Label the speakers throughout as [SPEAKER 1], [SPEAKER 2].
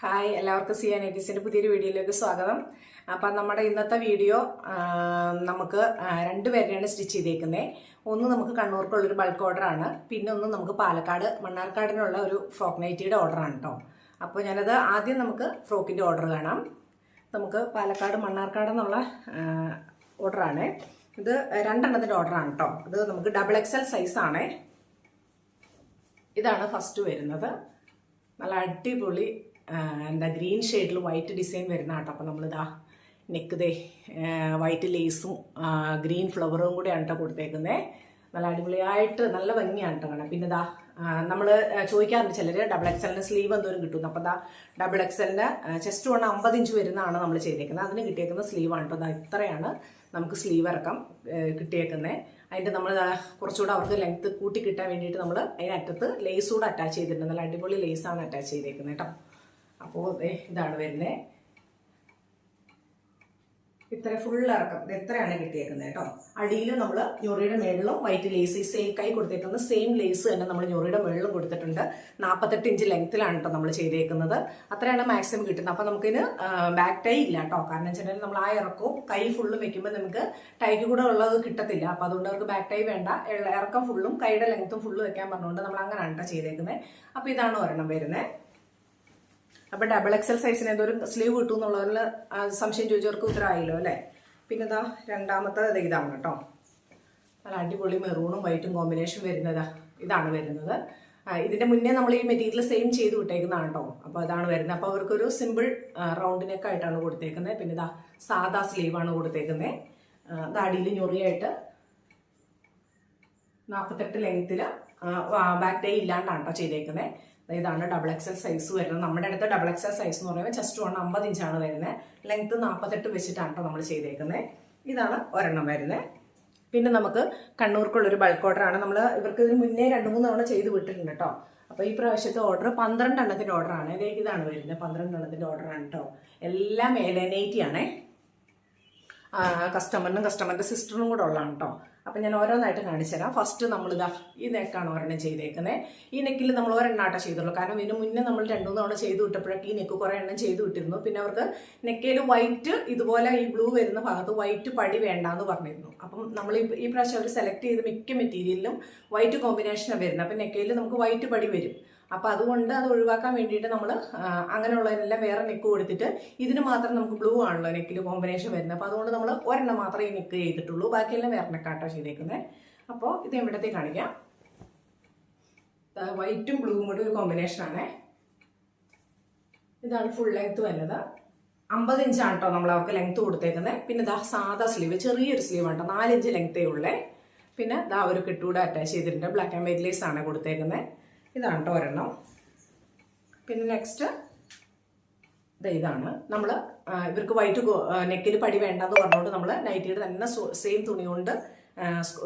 [SPEAKER 1] Hi എല്ലാവർക്കും C N എറ്റീസിന്റെ പുതിയൊരു വീഡിയോയിലേക്ക് സ്വാഗതം. അപ്പം നമ്മുടെ ഇന്നത്തെ വീഡിയോ നമുക്ക് രണ്ട് പേരെയാണ് സ്റ്റിച്ച് ചെയ്തേക്കുന്നത് ഒന്ന് നമുക്ക് കണ്ണൂർക്കുള്ളൊരു ബൾക്ക് ഓർഡറാണ്. പിന്നെ ഒന്ന് നമുക്ക് പാലക്കാട് മണ്ണാർക്കാടിനുള്ള ഒരു ഫ്രോക്ക് നൈറ്റിയുടെ ഓർഡറാണ് കേട്ടോ അപ്പോൾ ഞാനത് ആദ്യം നമുക്ക് ഫ്രോക്കിന്റെ ഓർഡർ കാണാം. നമുക്ക് പാലക്കാട് മണ്ണാർക്കാട് എന്നുള്ള ഓർഡറാണ്. ഇത് രണ്ടെണ്ണത്തിന്റെ ഓർഡറാണ് കേട്ടോ ഇത് നമുക്ക് ഡബിൾ എക്സൽ സൈസാണേ ഇതാണ് ഫസ്റ്റ് വരുന്നത്. നല്ല അടിപൊളി എന്താ ഗ്രീൻ ഷെയ്ഡിൽ വൈറ്റ് ഡിസൈൻ വരുന്ന കേട്ടോ അപ്പോൾ നമ്മളിതാ നെക്ക് ദേ വൈറ്റ് ലേസും ഗ്രീൻ ഫ്ലവറും കൂടെയാണ് കേട്ടോ കൊടുത്തേക്കുന്നത് നല്ല അടിപൊളിയായിട്ട് നല്ല ഭംഗിയാണ് കേട്ടോ കാണാം പിന്നെ ഇതാ നമ്മൾ ചോദിക്കാറുണ്ട് ചിലർ ഡബിൾ എക്സലിന് സ്ലീവ് എന്തോരം കിട്ടുന്നു. അപ്പോൾ ദാ ഡബിൾ എക്സലിന് ചെസ്റ്റ് കൊണ്ട് അമ്പത് ഇഞ്ച് വരുന്നതാണ് നമ്മൾ ചെയ്തേക്കുന്നത് അതിന് കിട്ടിയേക്കുന്ന സ്ലീവാണ് കേട്ടോ ദാ ഇത്രയാണ് നമുക്ക് സ്ലീവ് ഇറക്കം കിട്ടിയേക്കുന്നത് അതിന്റെ നമ്മൾ കുറച്ചുകൂടെ അവർക്ക് ലെങ്ത്ത് കൂട്ടി കിട്ടാൻ വേണ്ടിയിട്ട് നമ്മൾ അതിനറ്റത്ത് ലേസ് കൂടെ അറ്റാച്ച് ചെയ്തിട്ടുണ്ട്. നല്ല അടിപൊളി ലേസാണ് അറ്റാച്ച് ചെയ്തേക്കുന്നത് കേട്ടോ അപ്പോൾ ഇതാണ് വരുന്നത് ഇത്ര ഫുൾ ഇറക്കം. എത്രയാണ് കിട്ടിയേക്കുന്നത് കേട്ടോ അടിയിൽ നമ്മൾ ഞൊറിയുടെ മേളിലും വൈറ്റ് ലേസ് സെയിം കൈ കൊടുത്തേക്കുന്ന സെയിം ലേസ് തന്നെ നമ്മൾ ഞൊറിയുടെ മേളിലും കൊടുത്തിട്ടുണ്ട്. നാൽപ്പത്തെട്ട് ഇഞ്ച് ലെങ്ത്തിലാണ് കേട്ടോ നമ്മൾ ചെയ്തേക്കുന്നത്. അത്രയാണ് മാക്സിമം കിട്ടുന്നത്. അപ്പം നമുക്കിന് ബാക്ക് ടൈ ഇല്ല കേട്ടോ കാരണം വെച്ചിട്ടുണ്ടെങ്കിൽ നമ്മൾ ആ ഇറക്കവും കൈ ഫുള്ളും വെക്കുമ്പോൾ നമുക്ക് ടൈക്ക് കൂടെ ഉള്ളത് കിട്ടത്തില്ല. അപ്പോൾ അതുകൊണ്ട് അവർക്ക് ബാക്ക് ടൈ വേണ്ട. ഇറക്കം ഫുള്ളും കൈയുടെ ലെങ്ത്തും ഫുള്ളും വെക്കാൻ പറഞ്ഞുകൊണ്ട് നമ്മൾ അങ്ങനെയാണ് കേട്ടോ ചെയ്തേക്കുന്നത് അപ്പോൾ ഇതാണ് ഒരെണ്ണം വരുന്നത് അപ്പൊ ഡബിൾ എക്സൽ സൈസിന് എന്തോരം സ്ലീവ് കിട്ടും എന്നുള്ളതിൽ സംശയം ചോദിച്ചവർക്ക് ഉത്തരമായല്ലോ അല്ലേ? പിന്നെ എന്താ രണ്ടാമത്തെ ദേ ഇതാണ് കേട്ടോ. നല്ല അടിപൊളി മെറൂണും വൈറ്റും കോമ്പിനേഷൻ വരുന്നതാ ഇതാണ് വരുന്നത്. ഇതിന്റെ മുന്നേ നമ്മൾ ഈ മെറ്റീരിയൽ സെയിം ചെയ്ത് വിട്ടേക്കുന്നതാണ് കേട്ടോ. അപ്പോൾ അതാണ് വരുന്നത്. അപ്പോൾ അവർക്കൊരു സിമ്പിൾ റൗണ്ട് നെക്ക് ആയിട്ടാണ് കൊടുത്തേക്കുന്നത് പിന്നെ ഇതാ സാദാ സ്ലീവാണ് കൊടുത്തേക്കുന്നത് ദാടിയിൽ ഞൊറിയായിട്ട് നാൽപ്പത്തെട്ട് ലെങ്ത്തിൽ ബാക്ക് ഡേ ഇല്ലാണ്ടാണ് കേട്ടോ ചെയ്തേക്കുന്നത് ഇതാണ് ഡബിൾ എക്സൽ സൈസ് വരുന്നത്. നമ്മുടെ അടുത്ത് ഡബിൾ എക്സൽ സൈസ് എന്ന് പറയുമ്പോൾ ചെസ്റ്റ് വൺ അമ്പത് ഇഞ്ചാണ് വരുന്നത്. ലെങ്ത് നാൽപ്പത്തെട്ട് വെച്ചിട്ടാണ് കേട്ടോ നമ്മൾ ചെയ്തേക്കുന്നത് ഇതാണ് ഒരെണ്ണം വരുന്നത് പിന്നെ നമുക്ക് കണ്ണൂർക്കുള്ളൊരു ബൾക്ക് ഓർഡറാണ് നമ്മൾ ഇവർക്ക് ഇതിന് മുന്നേ രണ്ട് മൂന്ന് തവണ ചെയ്ത് വിട്ടിട്ടുണ്ട് കേട്ടോ അപ്പോൾ ഈ പ്രാവശ്യത്തെ ഓർഡർ പന്ത്രണ്ട് എണ്ണത്തിന്റെ ഓർഡറാണ് ഇതാണ് വരുന്നത് പന്ത്രണ്ട് എണ്ണത്തിന്റെ ഓർഡറാണ് കേട്ടോ എല്ലാം എലനേറ്റി ആണേ. കസ്റ്റമറിനും കസ്റ്റമറിന്റെ സിസ്റ്ററിനും കൂടെ ഉള്ളതാണ് കേട്ടോ അപ്പം ഞാൻ ഓരോന്നായിട്ട് കാണിച്ചു തരാം. ഫസ്റ്റ് നമ്മളിതാ ഈ നെക്കാണ് ഒരെണ്ണം ചെയ്തേക്കുന്നത് ഈ നെക്കിൽ നമ്മൾ ഒരെണ്ണാട്ടം ചെയ്തുള്ളൂ. കാരണം ഇതിന് മുന്നേ നമ്മൾ രണ്ടു തവണ ചെയ്തു വിട്ടപ്പോഴൊക്കെ ഈ നെക്ക് കുറേ എണ്ണം ചെയ്തു വിട്ടിരുന്നു. പിന്നെ അവർക്ക് നെക്കയിൽ വൈറ്റ് ഇതുപോലെ ഈ ബ്ലൂ വരുന്ന ഭാഗത്ത് വൈറ്റ് പടി വേണ്ടാന്ന് പറഞ്ഞിരുന്നു. അപ്പം നമ്മൾ ഈ പ്രാവശ്യം അവർ സെലക്ട് ചെയ്ത് മിക്ക മെറ്റീരിയലിലും വൈറ്റ് കോമ്പിനേഷനാണ് വരുന്നത്. അപ്പം നെക്കയിൽ നമുക്ക് വൈറ്റ് പടി വരും. അപ്പോൾ അതുകൊണ്ട് അത് ഒഴിവാക്കാൻ വേണ്ടിയിട്ട് നമ്മൾ അങ്ങനെയുള്ളതിനെല്ലാം വേറെ നെക്ക് കൊടുത്തിട്ട് ഇതിന് മാത്രം നമുക്ക് ബ്ലൂ ആണല്ലോ നെക്കിൽ കോമ്പിനേഷൻ വരുന്നത്. അപ്പോൾ അതുകൊണ്ട് നമ്മൾ ഒരെണ്ണം മാത്രമേ നെക്ക് ചെയ്തിട്ടുള്ളൂ. ബാക്കിയെല്ലാം വേറെ നെക്കാട്ടോ ചെയ്തേക്കുന്നത് അപ്പോൾ ഇത് എവിടത്തെ കാണിക്കാം. വൈറ്റും ബ്ലൂവും കൂടി ഒരു കോമ്പിനേഷനാണ് ഇതാണ് ഫുൾ ലെങ്ത് വരുന്നത്. അമ്പത് ഇഞ്ചാണ് കേട്ടോ നമ്മൾ അവർക്ക് ലെങ്ത് കൊടുത്തേക്കുന്നത് പിന്നെ ദാ സാധാ സ്ലീവ് ചെറിയൊരു സ്ലീവ് ആണ് കേട്ടോ നാലിഞ്ച് ലെങ്തേ ഉള്ളേ. പിന്നെ ദാ ഒരു കെട്ടൂടെ അറ്റാച്ച് ചെയ്തിട്ടുണ്ട്. ബ്ലാക്ക് ആൻഡ് വൈറ്റ് ലേസ് ആണ് കൊടുത്തേക്കുന്നത് ഇതാണ് കേട്ടോ ഒരെണ്ണം. പിന്നെ നെക്സ്റ്റ് ഇതാണ്. നമ്മൾ ഇവർക്ക് വൈറ്റ് നെക്കിൽ പടി വേണ്ടെന്ന് പറഞ്ഞുകൊണ്ട് നമ്മൾ നൈറ്റിയുടെ തന്നെ സെയിം തുണി കൊണ്ട്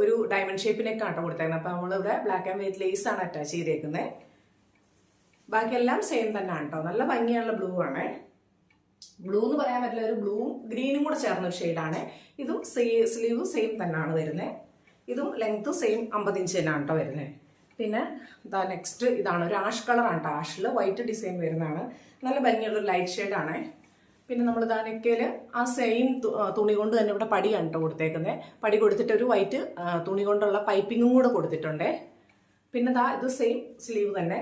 [SPEAKER 1] ഒരു ഡയമണ്ട് ഷേപ്പിനൊക്കെ ആട്ടോ കൊടുത്തേക്കുന്നത് അപ്പോൾ നമ്മളിവിടെ ബ്ലാക്ക് ആൻഡ് വൈറ്റ് ലേസ് ആണ് അറ്റാച്ച് ചെയ്തേക്കുന്നത് ബാക്കിയെല്ലാം സെയിം തന്നെയാണ് കേട്ടോ നല്ല ഭംഗിയുള്ള ബ്ലൂ ആണ്. ബ്ലൂ എന്ന് പറയാൻ പറ്റില്ല ഒരു ബ്ലൂവും ഗ്രീനും കൂടെ ചേർന്ന ഒരു ഷെയ്ഡാണ് ഇതും സ്ലീവ് സെയിം തന്നെയാണ് വരുന്നത് ഇതും ലെങ്ത്ത് സെയിം അമ്പത് ഇഞ്ച് തന്നെയാണ് കേട്ടോ വരുന്നത് പിന്നെ ഇതാ നെക്സ്റ്റ് ഇതാണ്. ഒരു ആഷ് കളറാണ് കേട്ടോ ആഷിൽ വൈറ്റ് ഡിസൈൻ വരുന്നതാണ്. നല്ല ഭംഗിയുള്ളൊരു ലൈറ്റ് ഷെയ്ഡാണ് പിന്നെ നമ്മൾ ഇതാ നെക്കയിൽ ആ സെയിം തുണി കൊണ്ട് തന്നെ ഇവിടെ പടിയാണ് കേട്ടോ കൊടുത്തേക്കുന്നത് പടി കൊടുത്തിട്ട് ഒരു വൈറ്റ് തുണി കൊണ്ടുള്ള പൈപ്പിങ്ങും കൂടെ കൊടുത്തിട്ടുണ്ട്. പിന്നെ ദാ ഇത് സെയിം സ്ലീവ് തന്നെ.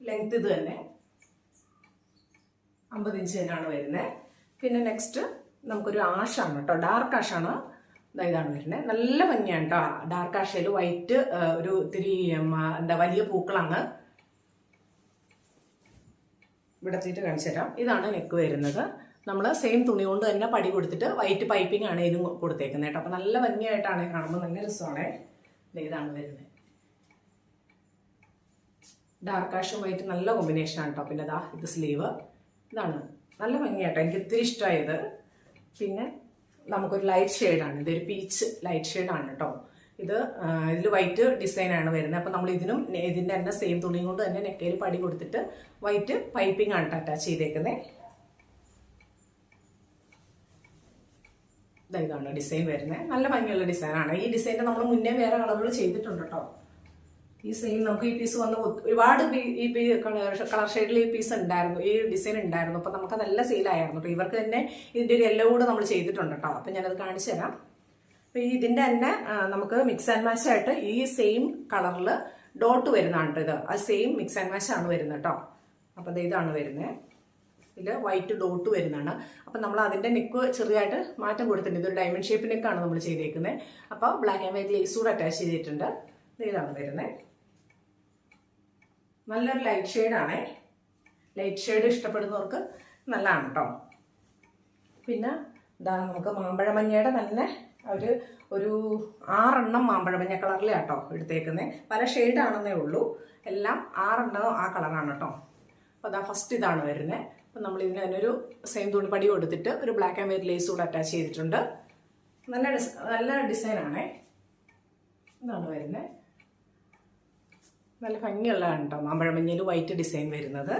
[SPEAKER 1] ലെങ്ത് ഇത് തന്നെ. അമ്പത് ഇഞ്ച് തന്നെയാണ് വരുന്നത് പിന്നെ നെക്സ്റ്റ് നമുക്കൊരു ആഷാണ് കേട്ടോ ഡാർക്ക് ആഷാണ് ഇതാണ് വരുന്നത് നല്ല ഭംഗിയാണ് കേട്ടോ ഡാർക്ക് ആഷയിൽ വൈറ്റ് ഒരു ഇത്തിരി എന്താ വലിയ പൂക്കളാണ് ഇവിടെ എത്തിയിട്ട് കാണിച്ചു തരാം. ഇതാണ് നെക്ക് വരുന്നത്. നമ്മൾ സെയിം തുണി കൊണ്ട് തന്നെ പടി കൊടുത്തിട്ട് വൈറ്റ് പൈപ്പിംഗ് ആണ് ഇതും കൊടുത്തേക്കുന്നത് കേട്ടോ അപ്പം നല്ല ഭംഗിയായിട്ടാണ് കാണുമ്പോൾ നല്ല രസമാണ്. ഇതാണ് വരുന്നത് ഡാർക്ക് ആഷും വൈറ്റ് നല്ല കോമ്പിനേഷൻ ആണ് കേട്ടോ പിന്നെ ഇതാ ഇത് സ്ലീവ് ഇതാണ്. നല്ല ഭംഗിയാട്ടോ എനിക്ക് ഇത്തിരി ഇഷ്ടമായത് പിന്നെ നമുക്കൊരു ലൈറ്റ് ഷെയ്ഡാണ് ഇതൊരു പീച്ച് ലൈറ്റ് ഷെയ്ഡാണ് കേട്ടോ ഇത് ഇതിൽ വൈറ്റ് ഡിസൈൻ ആണ് വരുന്നത്. അപ്പം നമ്മൾ ഇതിനും ഇതിന്റെ തന്നെ സെയിം തുണി കൊണ്ട് തന്നെ നെക്കയിൽ പടി കൊടുത്തിട്ട് വൈറ്റ് പൈപ്പിംഗ് ആണ് അറ്റാച്ച് ചെയ്തേക്കുന്നത് ഇതാണ് ഡിസൈൻ വരുന്നത് നല്ല ഭംഗിയുള്ള ഡിസൈനാണ് ഈ ഡിസൈന്റെ നമ്മൾ മുന്നേ വേറെ കളറുകൾ ചെയ്തിട്ടുണ്ട് കേട്ടോ ഈ സെയിം നമുക്ക് ഈ പീസ് വന്ന് ഒരുപാട് ഈ കളർ ഷെയ്ഡിൽ ഈ പീസ് ഉണ്ടായിരുന്നു. ഈ ഡിസൈൻ ഉണ്ടായിരുന്നു. അപ്പോൾ നമുക്ക് നല്ല സെയിലായിരുന്നു കേട്ടോ ഇവർക്ക് തന്നെ ഇതിന്റെ ഒരു എല്ലോ കൂടെ നമ്മൾ ചെയ്തിട്ടുണ്ട് കേട്ടോ അപ്പം ഞാനത് കാണിച്ചു തരാം. അപ്പോൾ ഈ ഇതിന്റെ തന്നെ നമുക്ക് മിക്സ് ആൻഡ് മാച്ച് ആയിട്ട് ഈ സെയിം കളറിൽ ഡോട്ട് വരുന്നതാണ് കേട്ടോ ഇത്. ആ സെയിം മിക്സ് ആൻഡ് മാച്ച് ആണ് വരുന്നത് കേട്ടോ അപ്പോൾ അത് ഇതാണ് വരുന്നത് ഇതിൽ വൈറ്റ് ഡോട്ട് വരുന്നതാണ്. അപ്പം നമ്മൾ അതിന്റെ നെക്ക് ചെറുതായിട്ട് മാറ്റം കൊടുത്തിട്ടുണ്ട്. ഇതൊരു ഡയമണ്ട് ഷേപ്പ് നെക്കാണ് നമ്മൾ ചെയ്തേക്കുന്നത് അപ്പോൾ ബ്ലാക്ക് ആൻഡ് വൈറ്റ് ലേസ് കൂടെ അറ്റാച്ച് ചെയ്തിട്ടുണ്ട്. ഇതാണ് വരുന്നത് നല്ലൊരു ലൈറ്റ് ഷെയ്ഡാണേ ലൈറ്റ് ഷെയ്ഡ് ഇഷ്ടപ്പെടുന്നവർക്ക് നല്ലതാണ് കേട്ടോ പിന്നെ ഇതാ നമുക്ക് മാമ്പഴമഞ്ഞയുടെ തന്നെ ഒരു ഒരു ആറെണ്ണം മാമ്പഴമഞ്ഞ കളറിലെ കേട്ടോ എടുത്തേക്കുന്നത് പല ഷെയ്ഡാണെന്നേ ഉള്ളൂ. എല്ലാം ആറെണ്ണം ആ കളറാണ് കേട്ടോ അപ്പോൾ അതാ ഫസ്റ്റ് ഇതാണ് വരുന്നത് അപ്പം നമ്മൾ ഇതിന് ഒരു സെയിം തുണിപ്പടി കൊടുത്തിട്ട് ഒരു ബ്ലാക്ക് ആൻഡ് വൈറ്റ് ലേസ് കൂടെ അറ്റാച്ച് ചെയ്തിട്ടുണ്ട്. നല്ല ഡിസ് നല്ല ഡിസൈനാണേ ഇതാണ് വരുന്നത് നല്ല ഭംഗിയുള്ളതാണ് കേട്ടോ. മാമ്പഴമഞ്ഞയിൽ വൈറ്റ് ഡിസൈൻ വരുന്നത്.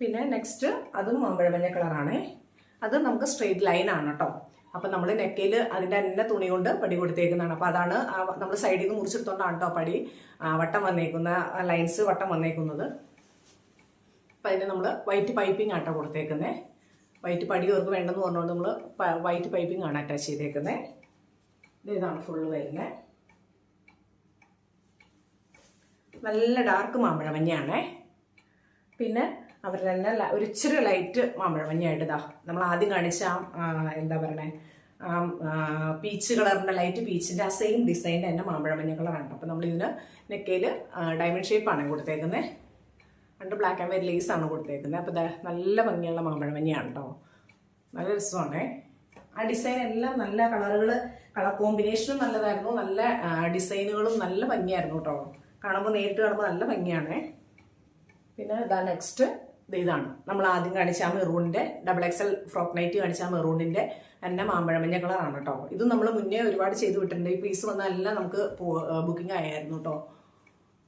[SPEAKER 1] പിന്നെ നെക്സ്റ്റ് അതും മാമ്പഴമഞ്ഞ കളറാണേ അത് നമുക്ക് സ്ട്രെയിറ്റ് ലൈൻ ആണ് കേട്ടോ. അപ്പം നമ്മൾ നെക്കയിൽ അതിന്റെ തന്നെ തുണി കൊണ്ട് പടി കൊടുത്തേക്കുന്നതാണ്. അപ്പോൾ അതാണ് നമ്മൾ സൈഡിൽ നിന്ന് മുറിച്ചെടുത്തോണ്ടാണ് കേട്ടോ പടി വട്ടം വന്നേക്കുന്ന ലൈൻസ് വട്ടം വന്നേക്കുന്നത്. അപ്പം അതിന് നമ്മൾ വൈറ്റ് പൈപ്പിംഗ് ആട്ടോ കൊടുത്തേക്കുന്നത് വൈറ്റ് പടി അവർക്ക് വേണ്ടെന്ന് പറഞ്ഞുകൊണ്ട് നമ്മൾ വൈറ്റ് പൈപ്പിംഗ് ആണ് അറ്റാച്ച് ചെയ്തേക്കുന്നത് ഇത് ഇതാണ് ഫുള്ള് വരുന്നത് നല്ല ഡാർക്ക് മാമ്പഴ മഞ്ഞയാണേ പിന്നെ അവർ തന്നെ ല- ഒരു ഇച്ചിരി ലൈറ്റ് മാമ്പഴ മഞ്ഞയായിട്ട് ഇതാ നമ്മൾ ആദ്യം കാണിച്ച എന്താ പറയണേ? ആ പീച്ച് കളറിന്റെ ലൈറ്റ് പീച്ചിന്റെ ആ സെയിം ഡിസൈൻ തന്നെ മാമ്പഴ മഞ്ഞ കളറാണ് അപ്പോൾ നമ്മൾ ഇതിന് നെക്കയിൽ ഡയമണ്ട് ഷേപ്പാണ് കൊടുത്തേക്കുന്നത് രണ്ട് ബ്ലാക്ക് ആൻഡ് വൈറ്റ് ലേസാണ് കൊടുത്തേക്കുന്നത് അപ്പോൾ നല്ല ഭംഗിയുള്ള മാമ്പഴ മഞ്ഞയാണ് കേട്ടോ നല്ല രസമാണേ. ആ ഡിസൈൻ എല്ലാം നല്ല കളറുകൾ കളർ കോമ്പിനേഷനും നല്ലതായിരുന്നു. നല്ല ഡിസൈനുകളും നല്ല ഭംഗിയായിരുന്നു കേട്ടോ കാണുമ്പോൾ നേരിട്ട് കാണുമ്പോൾ നല്ല ഭംഗിയാണേ. പിന്നെ ഇതാ നെക്സ്റ്റ് ഇതാണ്. നമ്മൾ ആദ്യം കാണിച്ച ആ മെറൂണിന്റെ ഡബിൾ എക്സൽ ഫ്രോക്ക് നൈറ്റ് കാണിച്ച ആ മെറൂണിന്റെ തന്നെ മാമ്പഴമഞ്ഞ കളറാണ് കേട്ടോ ഇത് നമ്മൾ മുന്നേ ഒരുപാട് ചെയ്ത് വിട്ടിട്ടുണ്ട്. ഈ പീസ് വന്നെല്ലാം നമുക്ക് ബുക്കിംഗ് ആയായിരുന്നു കേട്ടോ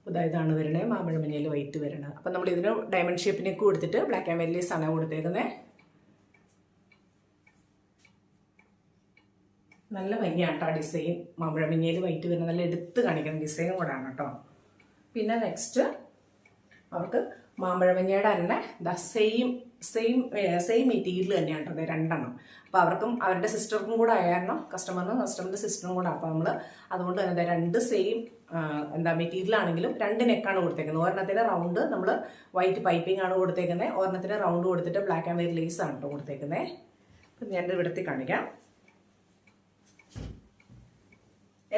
[SPEAKER 1] ഇതാ ഇതാണ് വരണേ മാമ്പഴമഞ്ഞയിൽ വൈറ്റ് വരണത് അപ്പം നമ്മൾ ഇതിന് ഡയമണ്ട് ഷേപ്പിനൊക്കെ കൊടുത്തിട്ട് ബ്ലാക്ക് ആൻഡ് വൈറ്റ് സണ കൊടുത്തേക്കുന്നേ. നല്ല ഭംഗിയാണ് കേട്ടോ ഡിസൈൻ മാമ്പഴമഞ്ഞയിൽ വൈറ്റ് വരുന്ന നല്ല എടുത്ത് കാണിക്കുന്ന ഡിസൈനും കൂടാണ് കേട്ടോ പിന്നെ നെക്സ്റ്റ് അവർക്ക് മാമ്പഴവഞ്ഞയുടെ തന്നെ the same same same material തന്നെയാണ് കേട്ടോ രണ്ടെണ്ണം. അപ്പോൾ അവർക്കും അവരുടെ സിസ്റ്റർക്കും കൂടെ ആയിരുന്നു കസ്റ്റമറിനും കസ്റ്റമറിന്റെ സിസ്റ്ററും കൂടെ. അപ്പോൾ നമ്മൾ അതുകൊണ്ട് തന്നെ രണ്ട് സെയിം എന്താ മെറ്റീരിയൽ ആണെങ്കിലും രണ്ട് നെക്കാണ് കൊടുത്തേക്കുന്നത്. ഒരെണ്ണത്തിന് റൗണ്ട് നമ്മൾ വൈറ്റ് പൈപ്പിംഗ് ആണ് കൊടുത്തേക്കുന്നത് ഒരെണ്ണത്തിന് റൗണ്ട് കൊടുത്തിട്ട് ബ്ലാക്ക് ആൻഡ് വൈറ്റ് ലേസ് ആണ് കേട്ടോ കൊടുത്തേക്കുന്നത് അപ്പം ഞാൻ ഇവിടുത്തെ കാണിക്കാം.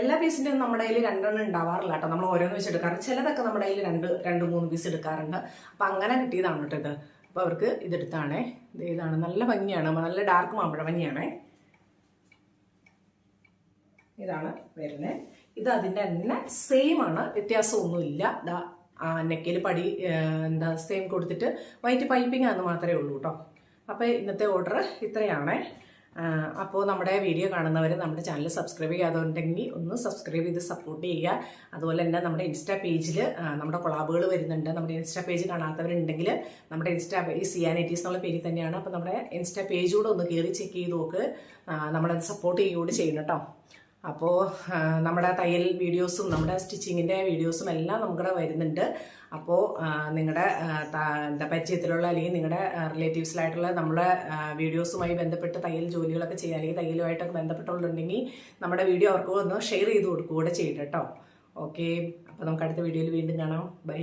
[SPEAKER 1] എല്ലാ പീസിന്റെയും നമ്മുടെ കയ്യിൽ രണ്ടെണ്ണം ഉണ്ടാവാറില്ല കേട്ടോ നമ്മൾ ഓരോന്ന് വെച്ച് എടുക്കാറുണ്ട് ചിലതൊക്കെ നമ്മുടെ കയ്യിൽ രണ്ട് രണ്ട് മൂന്ന് പീസ് എടുക്കാറുണ്ട്. അപ്പം അങ്ങനെ കിട്ടിയതാണ് കേട്ടോ ഇത്. അപ്പോൾ അവർക്ക് ഇതെടുത്താണേ. ഇത് ഇതാണ്. നല്ല ഭംഗിയാണ്. നല്ല ഡാർക്ക് മാമ്പഴ ഭംഗിയാണേ. ഇതാണ് വരുന്നത് ഇത് അതിന്റെ തന്നെ സെയിം ആണ്. വ്യത്യാസമൊന്നുമില്ല. ദാ നെക്കിൽ പടി എന്താ സെയിം കൊടുത്തിട്ട് വൈറ്റ് പൈപ്പിംഗ് ആണെന്ന് മാത്രമേ ഉള്ളൂ കേട്ടോ അപ്പോൾ ഇന്നത്തെ ഓർഡർ ഇത്രയാണേ. അപ്പോൾ നമ്മുടെ വീഡിയോ കാണുന്നവർ നമ്മുടെ ചാനൽ സബ്സ്ക്രൈബ് ചെയ്യാതുണ്ടെങ്കിൽ ഒന്ന് സബ്സ്ക്രൈബ് ചെയ്ത് സപ്പോർട്ട് ചെയ്യുക. അതുപോലെ തന്നെ നമ്മുടെ ഇൻസ്റ്റാ പേജിൽ നമ്മുടെ കൊളാബുകൾ വരുന്നുണ്ട്. നമ്മുടെ ഇൻസ്റ്റാ പേജ് കാണാത്തവരുണ്ടെങ്കിൽ നമ്മുടെ ഇൻസ്റ്റാ പേജ് സിയാനിറ്റീസ് എന്നുള്ള പേരിൽ തന്നെയാണ്. അപ്പോൾ നമ്മുടെ ഇൻസ്റ്റാ പേജ് കൂടെ ഒന്ന് കയറി ചെക്ക് ചെയ്ത് നോക്ക്. നമ്മളത് സപ്പോർട്ട് ചെയ്യുകയോട് ചെയ്യണം കേട്ടോ അപ്പോൾ നമ്മുടെ തയ്യൽ വീഡിയോസും നമ്മുടെ സ്റ്റിച്ചിങ്ങിന്റെ വീഡിയോസും എല്ലാം നമുക്കിവിടെ വരുന്നുണ്ട്. അപ്പോൾ നിങ്ങളുടെ എന്താ പരിചയത്തിലുള്ള അല്ലെങ്കിൽ നിങ്ങളുടെ റിലേറ്റീവ്സിലായിട്ടുള്ള നമ്മുടെ വീഡിയോസുമായി ബന്ധപ്പെട്ട് തയ്യൽ ജോലികളൊക്കെ ചെയ്യുക അല്ലെങ്കിൽ തയ്യലുമായിട്ടൊക്കെ ബന്ധപ്പെട്ടുള്ളുണ്ടെങ്കിൽ നമ്മുടെ വീഡിയോ അവർക്ക് ഒന്ന് ഷെയർ ചെയ്ത് കൊടുക്കുക കൂടെ ചെയ്യട്ടെ ഓക്കെ. അപ്പോൾ നമുക്ക് അടുത്ത വീഡിയോയിൽ വീണ്ടും കാണാം. ബൈ.